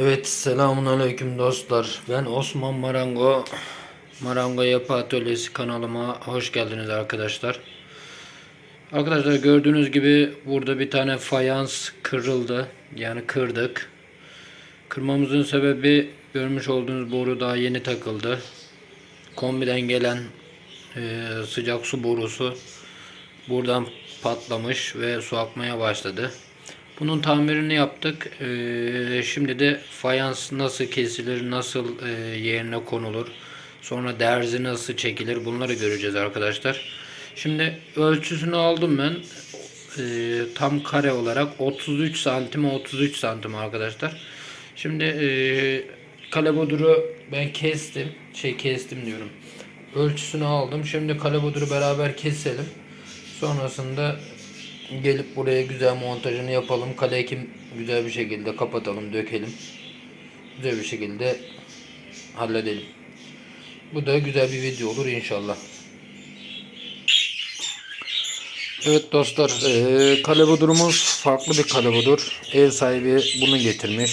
Evet selamun aleyküm dostlar. Ben Osman Marango. Marango Yapı Atölyesi kanalıma hoş geldiniz arkadaşlar. Arkadaşlar gördüğünüz gibi burada bir tane fayans kırıldı. Yani kırdık. Kırmamızın sebebi görmüş olduğunuz boru daha yeni takıldı. Kombiden gelen e, sıcak su borusu buradan patlamış ve su akmaya başladı. Bunun tamirini yaptık. Ee, şimdi de fayans nasıl kesilir, nasıl e, yerine konulur, sonra derzi nasıl çekilir bunları göreceğiz arkadaşlar. Şimdi ölçüsünü aldım ben. Ee, tam kare olarak 33 santim 33 santim arkadaşlar. Şimdi e, ben kestim. Şey kestim diyorum. Ölçüsünü aldım. Şimdi kaleboduru beraber keselim. Sonrasında gelip buraya güzel montajını yapalım. Kale ekim güzel bir şekilde kapatalım, dökelim. Güzel bir şekilde halledelim. Bu da güzel bir video olur inşallah. Evet dostlar, eee kalebodurumuz farklı bir kalebudur. Ev sahibi bunu getirmiş.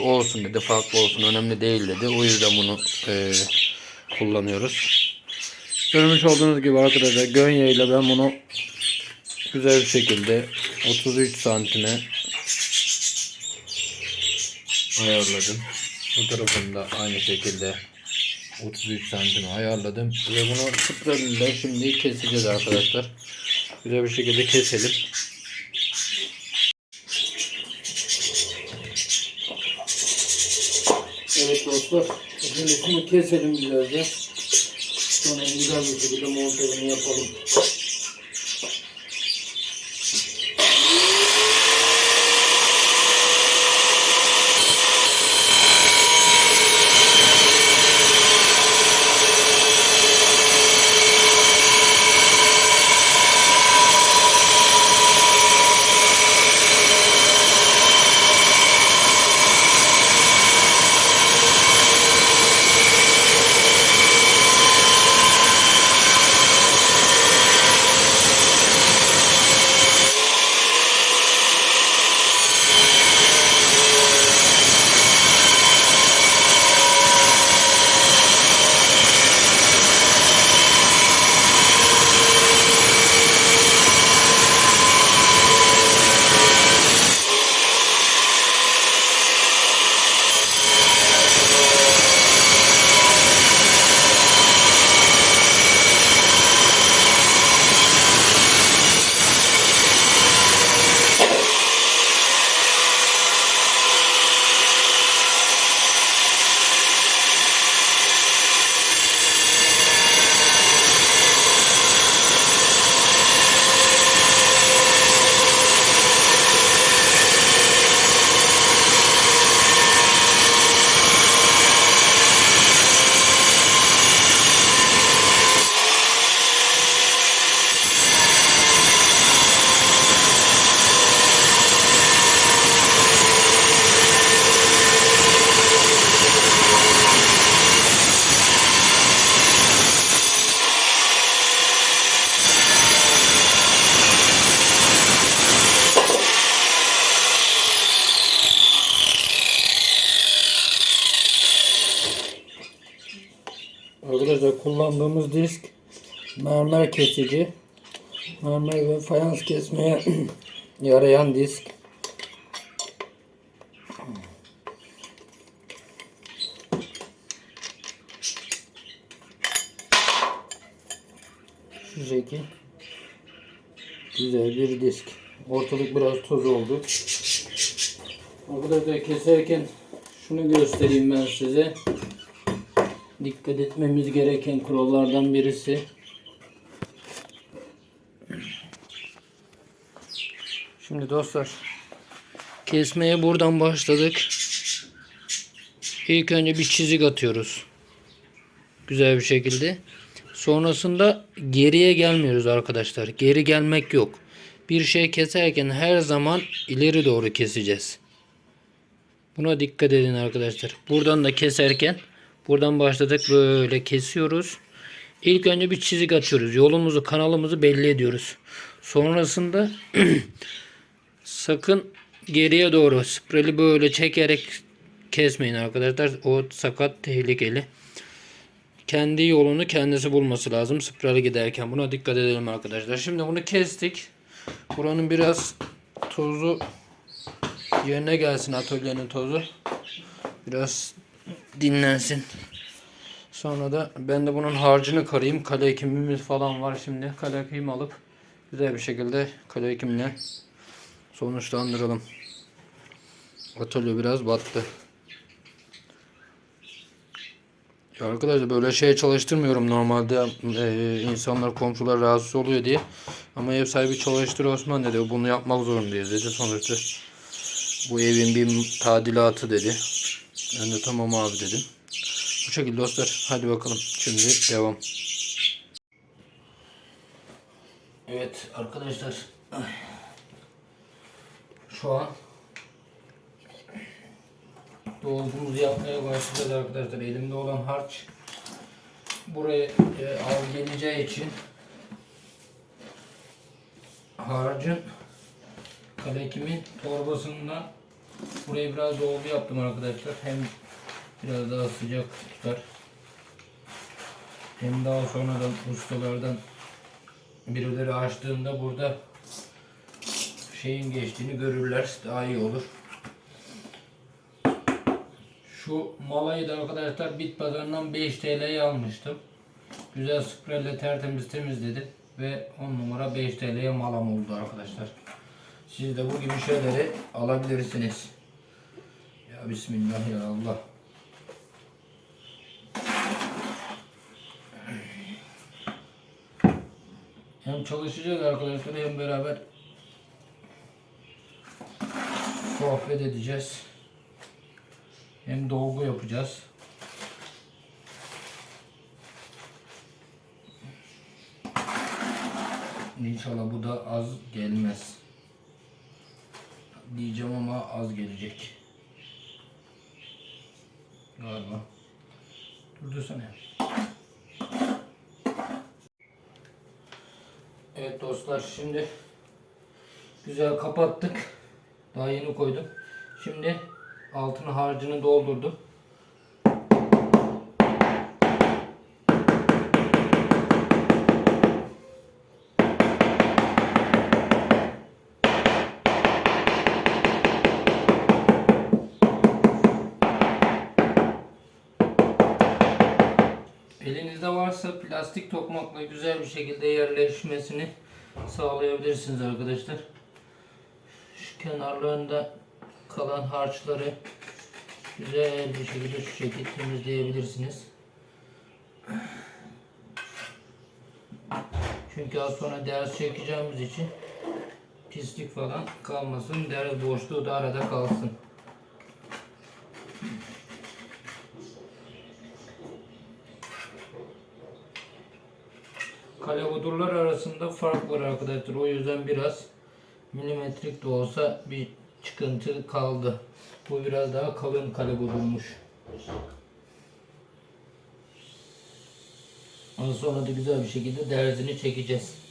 Olsun dedi, farklı olsun, önemli değil dedi. O yüzden bunu eee, kullanıyoruz. Görmüş olduğunuz gibi arkadaşlar Gönye ile ben bunu güzel bir şekilde 33 santime ayarladım. Bu tarafını da aynı şekilde 33 santime ayarladım. Ve bunu sprayla şimdi keseceğiz arkadaşlar. Güzel bir şekilde keselim. Evet dostlar. Şimdi şunu keselim güzelce. Sonra güzel bir şekilde montajını yapalım. Arkadaşlar kullandığımız disk mermer kesici. Mermer ve fayans kesmeye yarayan disk. Şu şekil. Güzel bir disk. Ortalık biraz toz oldu. Arkadaşlar keserken şunu göstereyim ben size dikkat etmemiz gereken kurallardan birisi. Şimdi dostlar kesmeye buradan başladık. İlk önce bir çizik atıyoruz. Güzel bir şekilde. Sonrasında geriye gelmiyoruz arkadaşlar. Geri gelmek yok. Bir şey keserken her zaman ileri doğru keseceğiz. Buna dikkat edin arkadaşlar. Buradan da keserken Buradan başladık böyle kesiyoruz. İlk önce bir çizik atıyoruz. Yolumuzu, kanalımızı belli ediyoruz. Sonrasında sakın geriye doğru spreli böyle çekerek kesmeyin arkadaşlar. O sakat tehlikeli. Kendi yolunu kendisi bulması lazım spralı giderken. Buna dikkat edelim arkadaşlar. Şimdi bunu kestik. Buranın biraz tozu yerine gelsin atölyenin tozu. Biraz dinlensin. Sonra da ben de bunun harcını karayım. Kale ekimimiz falan var şimdi. Kale ekimi alıp güzel bir şekilde kale ekimle sonuçlandıralım. Atölye biraz battı. Ya arkadaşlar böyle şey çalıştırmıyorum normalde e, insanlar komşular rahatsız oluyor diye. Ama ev sahibi çalıştır Osman dedi. Bunu yapmak zorundayız dedi. Sonuçta bu evin bir tadilatı dedi. Ben de tamam abi dedim. Bu şekilde dostlar. Hadi bakalım. Şimdi devam. Evet arkadaşlar. Şu an dolgumuzu yapmaya başlayacağız arkadaşlar. Elimde olan harç buraya e, al geleceği için harcın kalekimin torbasından buraya biraz dolgu yaptım arkadaşlar. Hem biraz daha sıcak tutar. Hem daha sonradan ustalardan birileri açtığında burada şeyin geçtiğini görürler. Daha iyi olur. Şu malayı da arkadaşlar bit pazarından 5 TL'ye almıştım. Güzel spreyle tertemiz temizledim. Ve 10 numara 5 TL'ye malam oldu arkadaşlar. Siz de bu gibi şeyleri alabilirsiniz. Ya Bismillah ya Allah. Hem çalışacağız arkadaşlar hem beraber sohbet edeceğiz. Hem dolgu yapacağız. İnşallah bu da az gelmez. Diyeceğim ama az gelecek. Galiba. Dur dursana. Evet dostlar şimdi güzel kapattık. Daha yeni koydum. Şimdi altını harcını doldurdum. Elinizde varsa plastik tokmakla güzel bir şekilde yerleşmesini sağlayabilirsiniz arkadaşlar. Şu kenarlarında kalan harçları güzel bir şekilde şu şekilde temizleyebilirsiniz. Çünkü az sonra ders çekeceğimiz için pislik falan kalmasın. Ders boşluğu da arada kalsın. Kale budurlar arasında fark var arkadaşlar. O yüzden biraz milimetrik de olsa bir çıkıntı kaldı. Bu biraz daha kalın kale budurmuş. Ondan sonra da güzel bir şekilde derzini çekeceğiz.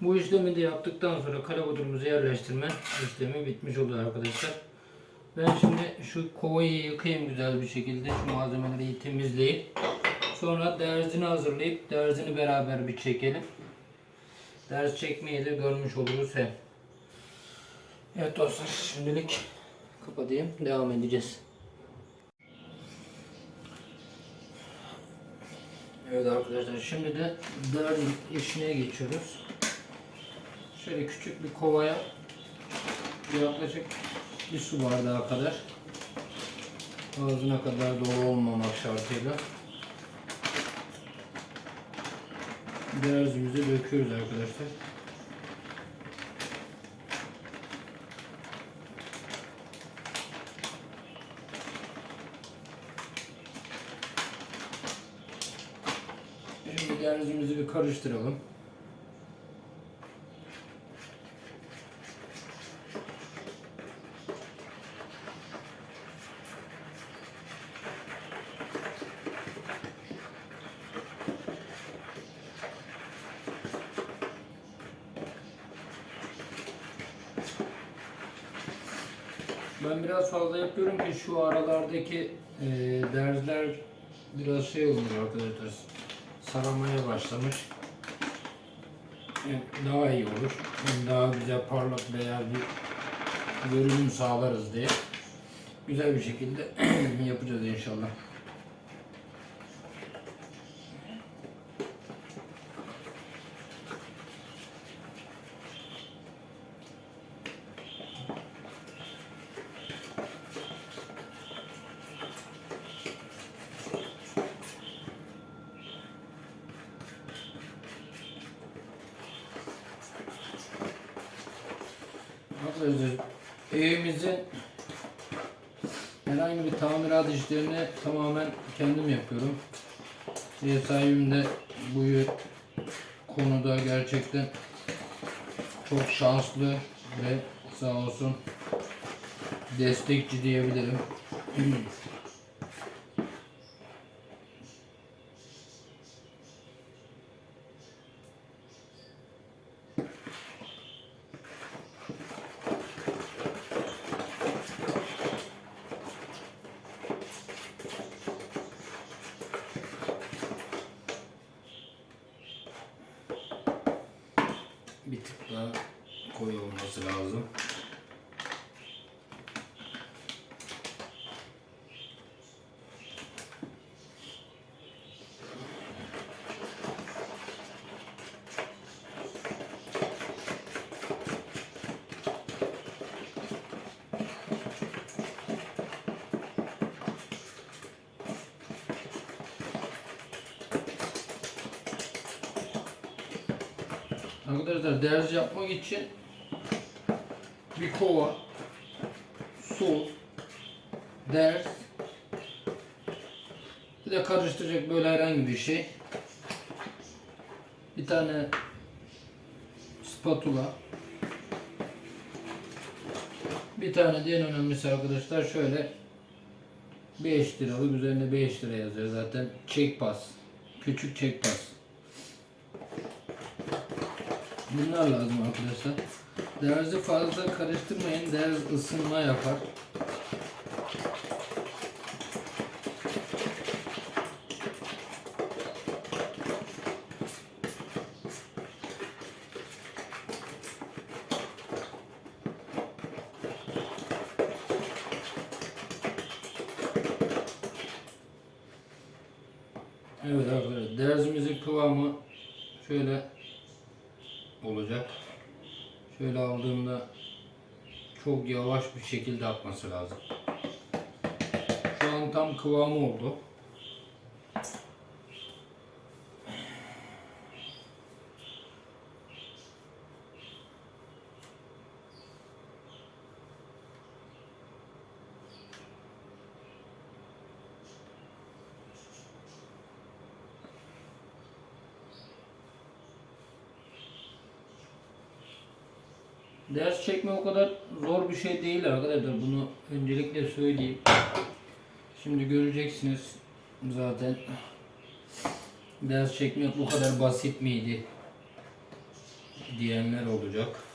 Bu işlemi de yaptıktan sonra kalabudurumuzu yerleştirme işlemi bitmiş oluyor arkadaşlar. Ben şimdi şu kovayı yıkayayım güzel bir şekilde. Şu malzemeleri temizleyip sonra derzini hazırlayıp derzini beraber bir çekelim. Ders çekmeyi de görmüş oluruz hem. Evet dostlar şimdilik kapatayım. Devam edeceğiz. Evet arkadaşlar şimdi de ders işine geçiyoruz. Şöyle küçük bir kovaya yaklaşık bir su bardağı kadar ağzına kadar dolu olmamak şartıyla derzimizi döküyoruz arkadaşlar. Şimdi derzimizi bir karıştıralım. Ben biraz fazla yapıyorum ki şu aralardaki e, derzler biraz şey oluyor arkadaşlar. Saramaya başlamış. Yani daha iyi olur. Hem daha güzel parlak beyaz bir görünüm sağlarız diye. Güzel bir şekilde yapacağız inşallah. Arkadaşlar evimizin herhangi bir tamirat işlerini tamamen kendim yapıyorum. Ev sahibim bu konuda gerçekten çok şanslı ve sağ olsun destekçi diyebilirim. Bir tık daha koyu olması lazım. Arkadaşlar derz yapmak için bir kova, su, derz, bir de karıştıracak böyle herhangi bir şey. Bir tane spatula. Bir tane de en önemlisi arkadaşlar şöyle 5 liralık üzerinde 5 lira yazıyor zaten çek pas. Küçük çek pas. Bunlar lazım arkadaşlar. Derzi fazla karıştırmayın. Derz ısınma yapar. Evet arkadaşlar derzimizin kıvamı şöyle olacak. Şöyle aldığımda çok yavaş bir şekilde akması lazım. Şu an tam kıvamı oldu. Ders çekme o kadar zor bir şey değil arkadaşlar. Bunu öncelikle söyleyeyim. Şimdi göreceksiniz zaten. Ders çekmek bu kadar basit miydi? diyenler olacak.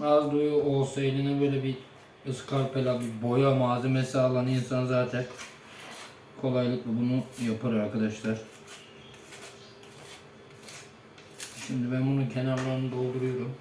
Duyu olsa eline böyle bir ıskarpela bir boya malzemesi alan insan zaten kolaylıkla bunu yapar arkadaşlar. Şimdi ben bunun kenarlarını dolduruyorum.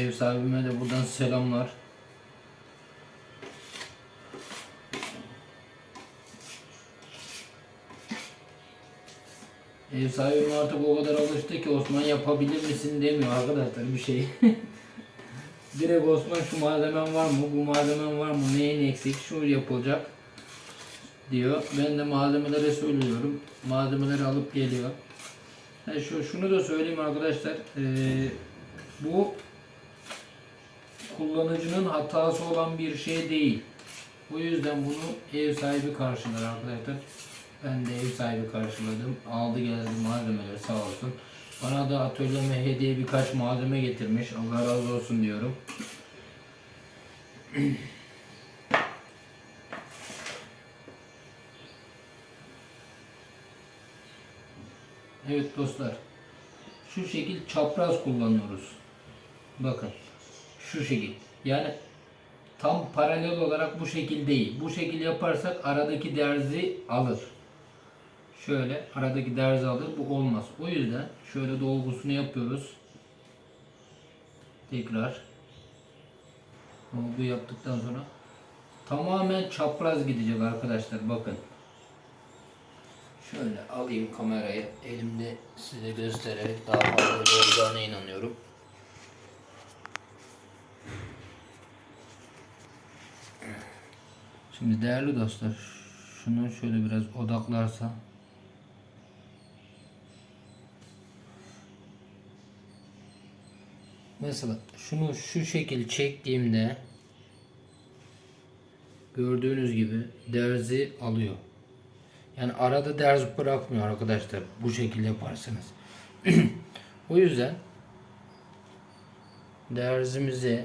Ev sahibime de buradan selamlar. Ev sahibim artık o kadar alıştı ki Osman yapabilir misin demiyor arkadaşlar bir şey. Direkt Osman şu malzemen var mı, bu malzemen var mı, neyin eksik, şu yapılacak diyor. Ben de malzemeleri söylüyorum. Malzemeleri alıp geliyor. Ha, şu, şunu da söyleyeyim arkadaşlar. Ee, bu kullanıcının hatası olan bir şey değil. O yüzden bunu ev sahibi karşılar arkadaşlar. Ben de ev sahibi karşıladım. Aldı geldi malzemeleri sağ olsun. Bana da atölyeme hediye birkaç malzeme getirmiş. Allah razı olsun diyorum. Evet dostlar. Şu şekil çapraz kullanıyoruz. Bakın. Şu şekil. Yani tam paralel olarak bu şekil değil. Bu şekil yaparsak aradaki derzi alır. Şöyle aradaki derzi alır. Bu olmaz. O yüzden şöyle dolgusunu yapıyoruz. Tekrar. Dolgu yaptıktan sonra tamamen çapraz gidecek arkadaşlar. Bakın. Şöyle alayım kamerayı. Elimde size göstererek daha fazla olacağına inanıyorum. Şimdi değerli dostlar şunu şöyle biraz odaklarsa Mesela şunu şu şekil çektiğimde gördüğünüz gibi derzi alıyor. Yani arada derz bırakmıyor arkadaşlar bu şekilde yaparsanız. o yüzden derzimizi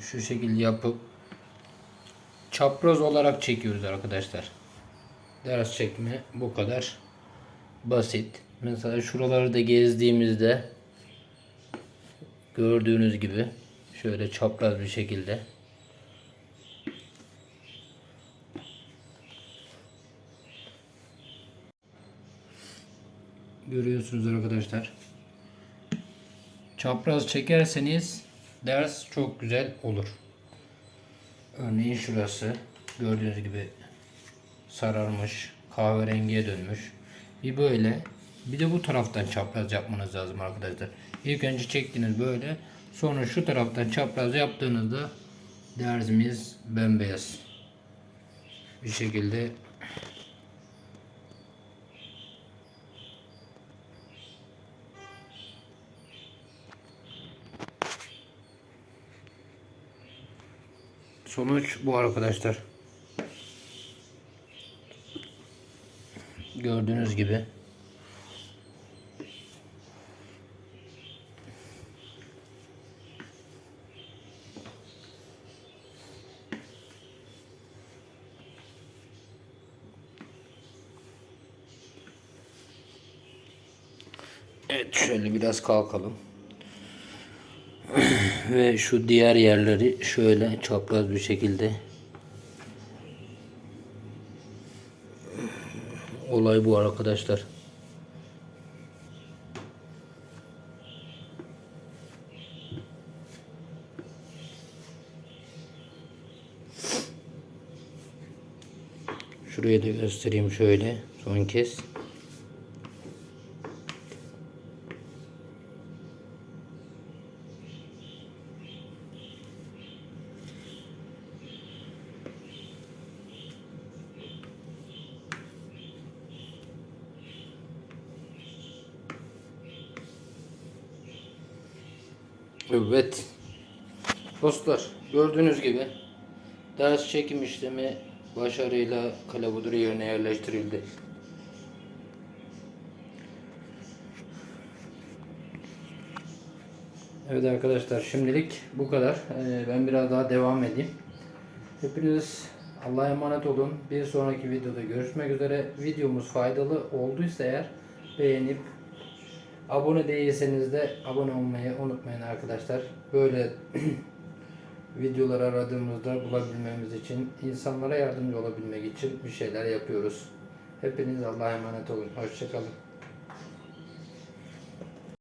şu şekilde yapıp çapraz olarak çekiyoruz arkadaşlar. Ders çekme bu kadar basit. Mesela şuraları da gezdiğimizde gördüğünüz gibi şöyle çapraz bir şekilde görüyorsunuz arkadaşlar. Çapraz çekerseniz ders çok güzel olur. Örneğin şurası gördüğünüz gibi sararmış, kahverengiye dönmüş. Bir böyle, bir de bu taraftan çapraz yapmanız lazım arkadaşlar. İlk önce çektiniz böyle, sonra şu taraftan çapraz yaptığınızda dersimiz bembeyaz. Bir şekilde Sonuç bu arkadaşlar. Gördüğünüz gibi. Evet şöyle biraz kalkalım. Ve şu diğer yerleri şöyle çapraz bir şekilde Olay bu arkadaşlar. Şuraya da göstereyim şöyle son kez. Evet. Dostlar gördüğünüz gibi ders çekim işlemi başarıyla kalabudur yerine yerleştirildi. Evet arkadaşlar şimdilik bu kadar. Ee, ben biraz daha devam edeyim. Hepiniz Allah'a emanet olun. Bir sonraki videoda görüşmek üzere. Videomuz faydalı olduysa eğer beğenip Abone değilseniz de abone olmayı unutmayın arkadaşlar. Böyle videolar aradığımızda bulabilmemiz için, insanlara yardımcı olabilmek için bir şeyler yapıyoruz. Hepiniz Allah'a emanet olun. Hoşçakalın.